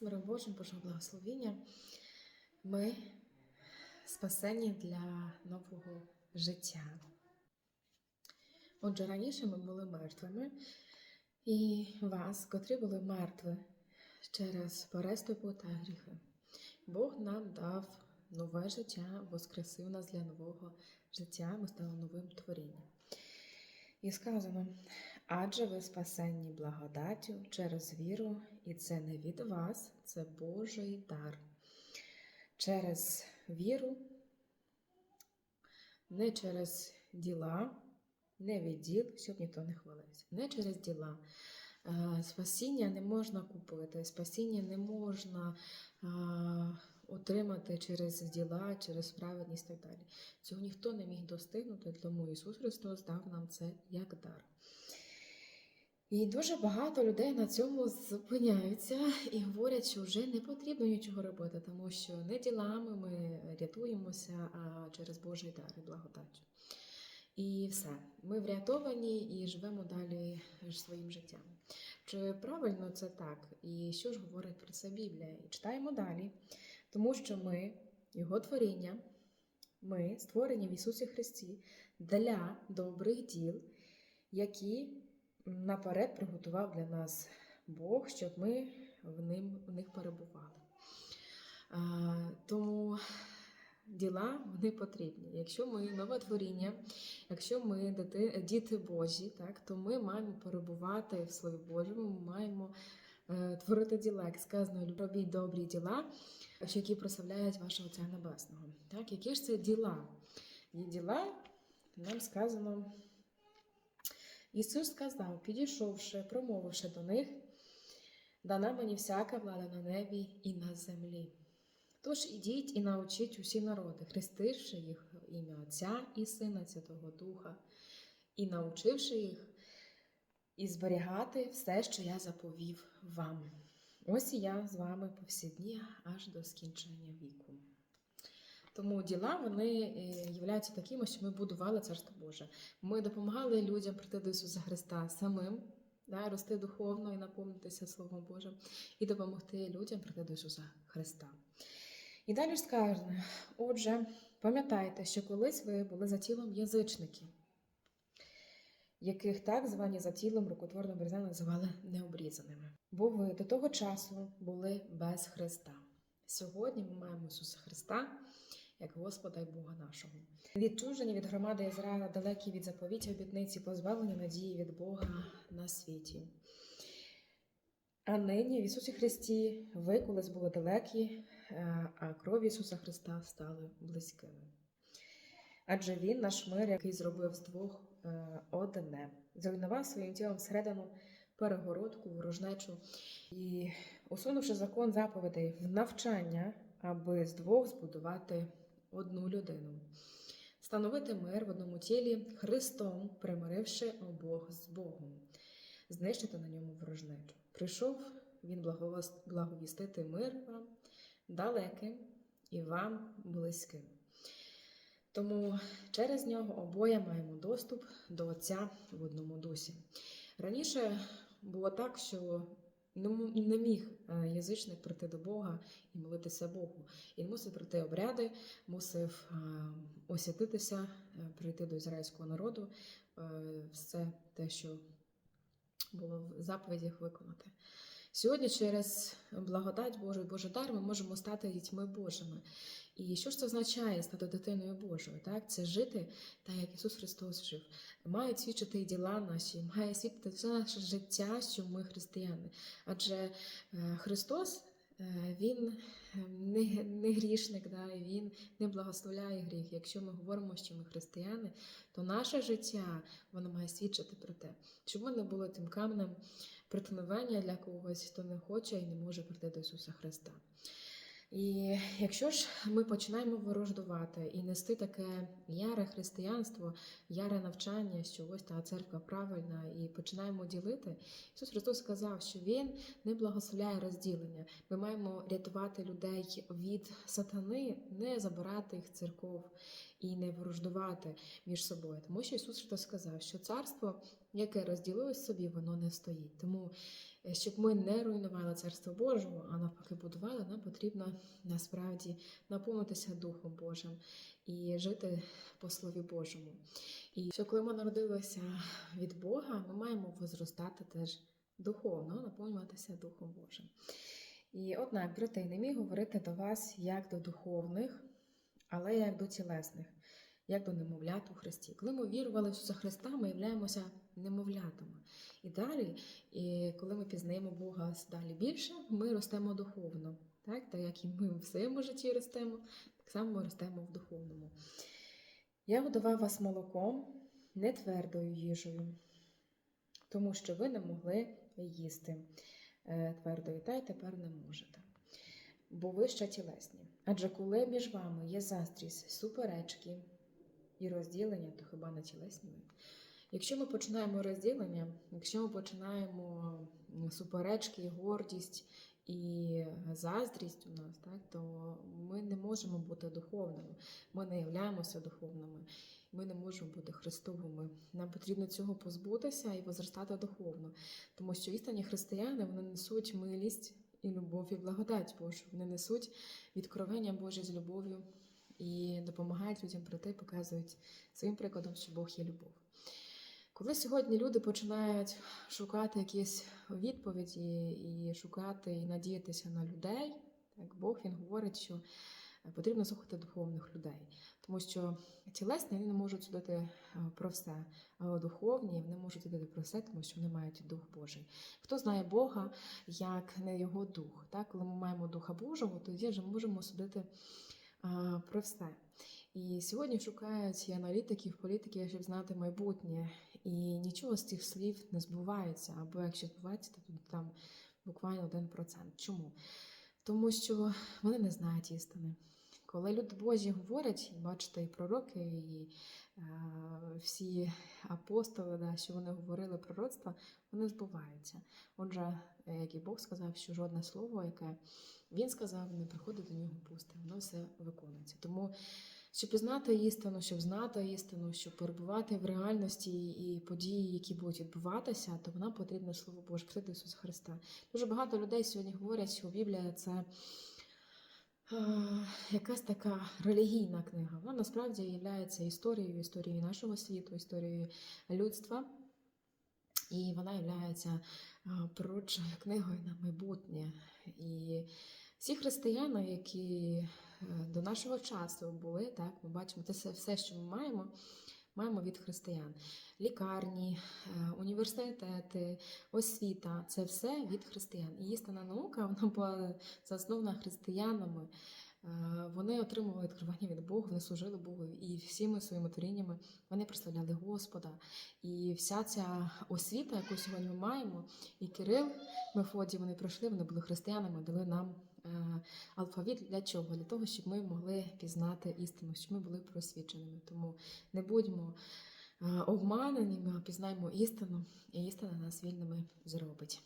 З миром Божим, Божого благословіння. Ми спасені для нового життя. Отже, раніше ми були мертвими, і вас, котрі були мертві через переступу та гріхи. Бог нам дав нове життя, воскресив нас для нового життя, ми стали новим творінням. І сказано: адже ви спасенні благодаттю через віру, і це не від вас, це Божий дар. Через віру, не через діла, не від діл, щоб ніхто не хвалився. Не через діла. Е, Спасіння не можна купити, спасіння не можна е, отримати через діла, через праведність і так далі. Цього ніхто не міг достигнути, тому Ісус Христос дав нам це як дар. І дуже багато людей на цьому зупиняються і говорять, що вже не потрібно нічого робити, тому що не ділами ми рятуємося, а через Божий дар і благодаттю. І все, ми врятовані і живемо далі своїм життям. Чи правильно це так? І що ж говорить про це Біблія? І читаємо далі, тому що ми, Його творіння, ми створені в Ісусі Христі для добрих діл, які наперед приготував для нас Бог, щоб ми в, ним, в них перебували. Тому діла вони потрібні. Якщо ми нове творіння, якщо ми дити, діти Божі, так, то ми маємо перебувати в Слові Божому, ми маємо е, творити діла, як сказано, робіть добрі діла, які прославляють вашого Отця Небесного. Так, які ж це діла? І діла нам сказано. Ісус сказав, підійшовши, промовивши до них, дана мені всяка влада на небі і на землі. Тож ідіть і научіть усі народи, хрестивши їх в ім'я Отця і Сина Святого Духа, і научивши їх і зберігати все, що я заповів вам. Ось і я з вами по всі дні аж до скінчення віку. Тому діла вони е, являються такими, що ми будували Царство Боже. Ми допомагали людям прийти до Ісуса Христа самим, да, рости духовно і наповнитися Словом Божим, і допомогти людям прийти до Ісуса Христа. І далі ж сказано, отже, пам'ятайте, що колись ви були за тілом язичників, яких так звані за тілом рукотворно береза називали необрізаними. Бо ви до того часу були без Христа. Сьогодні ми маємо Ісуса Христа як Господа і Бога нашого. Відчужені від громади Ізраїля, далекі від заповіті обітниці, позбавлені надії від Бога на світі. А нині в Ісусі Христі ви колись були далекі, е, а крові Ісуса Христа стали близькими. Адже Він наш мир, який зробив з двох е, одне, зруйнував своїм тілом всередину перегородку, ворожнечу і, усунувши закон заповідей в навчання, аби з двох збудувати одну людину, встановити мир в одному тілі Христом, примиривши обох з Богом, знищити на ньому ворожнечу. Прийшов він благовістити мир вам далеким і вам близьким. Тому через нього обоє маємо доступ до Отця в одному дусі. Раніше було так, що не не міг е, язичник прийти до Бога і молитися Богу. Він мусив пройти обряди, мусив е, освятитися, е, прийти до ізраїльського народу, все те, що було в заповідях виконати. Сьогодні через благодать Божу і Божий дар ми можемо стати дітьми Божими. І що ж це означає стати дитиною Божою? Так? Це жити так, як Ісус Христос жив. Мають свідчити і діла наші, має свідчити все наше життя, що ми християни. Адже е, Христос. е, Він е, не, не грішник, да, він не благословляє гріх. Якщо ми говоримо, що ми християни, то наше життя воно має свідчити про те, щоб ми не було тим каменем приткновення для когось, хто не хоче і не може прийти до Ісуса Христа. І якщо ж ми починаємо ворождувати і нести таке яре християнство, яре навчання, що ось та церква правильна, і починаємо ділити, Ісус Христос сказав, що Він не благословляє розділення. Ми маємо рятувати людей від сатани, не забирати їх церков і не ворождувати між собою. Тому що Ісус Христос сказав, що царство, яке розділилось собі, воно не стоїть. Тому, е, щоб ми не руйнували царство Божого, а навпаки будували, нам потрібно насправді наповнитися Духом Божим і жити по Слові Божому. І що коли ми народилися від Бога, ми маємо возростати теж духовно, наповнюватися Духом Божим. І однак, брати, не міг говорити до вас як до духовних, але як до тілесних, як до немовлят у Христі. Коли ми вірували в Ісуса Христа, ми являємося немовлятами. І далі, і коли ми пізнаємо Бога далі більше, ми ростемо духовно. Так, так як і ми в своєму житті ростемо, так само ми ростемо в духовному. Я годував вас молоком, не твердою їжею, тому що ви не могли їсти е, твердої, та й тепер не можете. Бо ви ще тілесні. Адже коли між вами є заздрість, суперечки і розділення, то хіба не тілесні ви? Якщо ми починаємо розділення, якщо ми починаємо суперечки, гордість і заздрість у нас, так, то ми не можемо бути духовними, ми не являємося духовними, ми не можемо бути христовими. Нам потрібно цього позбутися і возростати духовно, тому що істинні християни вони несуть милість і любов, і благодать Божу. Вони несуть відкровення Боже з любов'ю і допомагають людям прийти, показують своїм прикладом, що Бог є любов. Коли сьогодні люди починають шукати якісь відповіді і шукати і надіятися на людей, так Бог він говорить, що потрібно слухати духовних людей, тому що тілесні вони не можуть судити е, про все, а духовні вони можуть судити про все, тому що вони мають дух Божий. Хто знає Бога як не його дух? Так, коли ми маємо духа Божого, тоді вже можемо судити про все. І сьогодні шукають і аналітиків, політиків, щоб знати майбутнє. І нічого з цих слів не збувається, або якщо збувається, то там буквально 1%. Чому? Тому що вони не знають істини. Коли люди Божі говорять, і бачите, і пророки, і е, всі апостоли, да, що вони говорили пророцтва, вони збуваються. Отже, як і Бог сказав, що жодне слово, яке він сказав, не приходить до нього пусте, воно все виконується. Тому щоб пізнати істину, щоб знати істину, щоб перебувати в реальності і події, які будуть відбуватися, то нам потрібно слово Боже, прийти Ісуса Христа. Дуже багато людей сьогодні говорять, що Біблія це якась така релігійна книга. Вона насправді є історією, історією нашого світу, історією людства. І вона є пророчою книгою на майбутнє. І всі християни, які е, до нашого часу були, так, ми бачимо, це все- все, що ми маємо, маємо від християн. Лікарні, е, університети, освіта це все від християн. І істинна наука вона була заснована християнами. Е, Вони отримували відкривання від Бога, вони служили Богу, і всіми своїми творіннями вони прославляли Господа. І вся ця освіта, яку сьогодні ми маємо, і Кирил, Мефодій, вони пройшли, вони були християнами, дали нам е, алфавіт для чого? Для того, щоб ми могли пізнати істину, щоб ми були просвіченими. Тому не будьмо е, обманеними, а пізнаймо істину, і істина нас вільними зробить.